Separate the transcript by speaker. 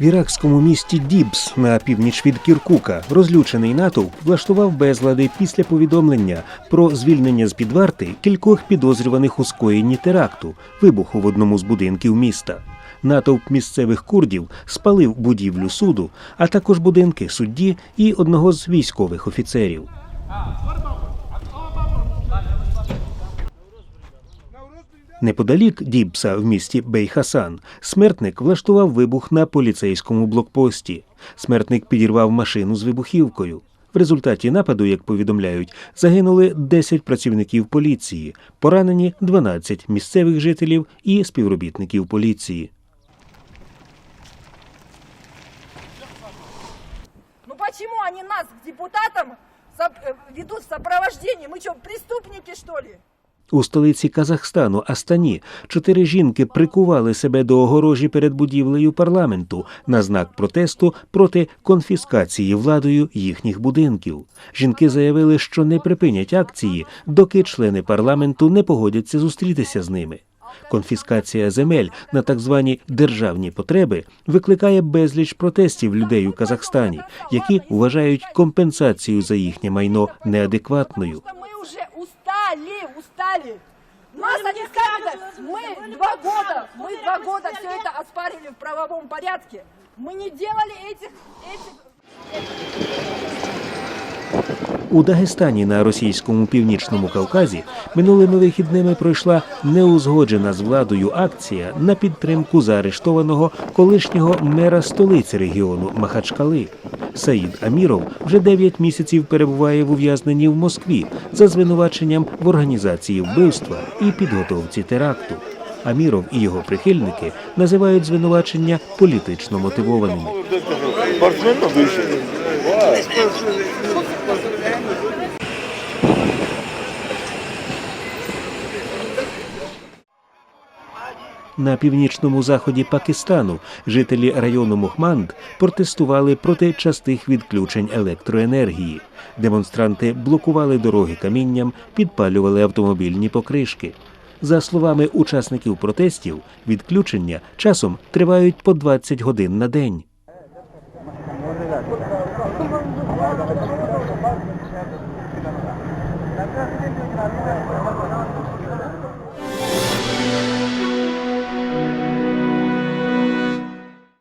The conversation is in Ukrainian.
Speaker 1: В іракському місті Дібс на північ від Кіркука розлючений натовп влаштував безлади після повідомлення про звільнення з під варти кількох підозрюваних у скоєнні теракту, вибуху в одному з будинків міста. Натовп місцевих курдів спалив будівлю суду, а також будинки судді і одного з військових офіцерів. Неподалік Дібса в місті Бейхасан смертник влаштував вибух на поліцейському блокпості. Смертник підірвав машину з вибухівкою. В результаті нападу, як повідомляють, загинули 10 працівників поліції, поранені 12 місцевих жителів і співробітників поліції.
Speaker 2: Ну почему они нас депутатам соп- э, ведут в сопровождении? Мы что, преступники, что ли?
Speaker 1: У столиці Казахстану Астані чотири жінки прикували себе до огорожі перед будівлею парламенту на знак протесту проти конфіскації владою їхніх будинків. Жінки заявили, що не припинять акції, доки члени парламенту не погодяться зустрітися з ними. Конфіскація земель на так звані державні потреби викликає безліч протестів людей у Казахстані, які вважають компенсацію за їхнє майно неадекватною
Speaker 2: устали, устали. Нас они ставят, мы два года, мы два года все это оспарили в правовом порядке. Мы не делали этих, этих
Speaker 1: У Дагестані на російському північному Кавказі минулими вихідними пройшла неузгоджена з владою акція на підтримку заарештованого колишнього мера столиці регіону Махачкали. Саїд Аміров вже 9 місяців перебуває в ув'язненні в Москві за звинуваченням в організації вбивства і підготовці теракту. Аміров і його прихильники називають звинувачення політично мотивованими. На північному заході Пакистану жителі району Мухманд протестували проти частих відключень електроенергії. Демонстранти блокували дороги камінням, підпалювали автомобільні покришки. За словами учасників протестів, відключення часом тривають по 20 годин на день.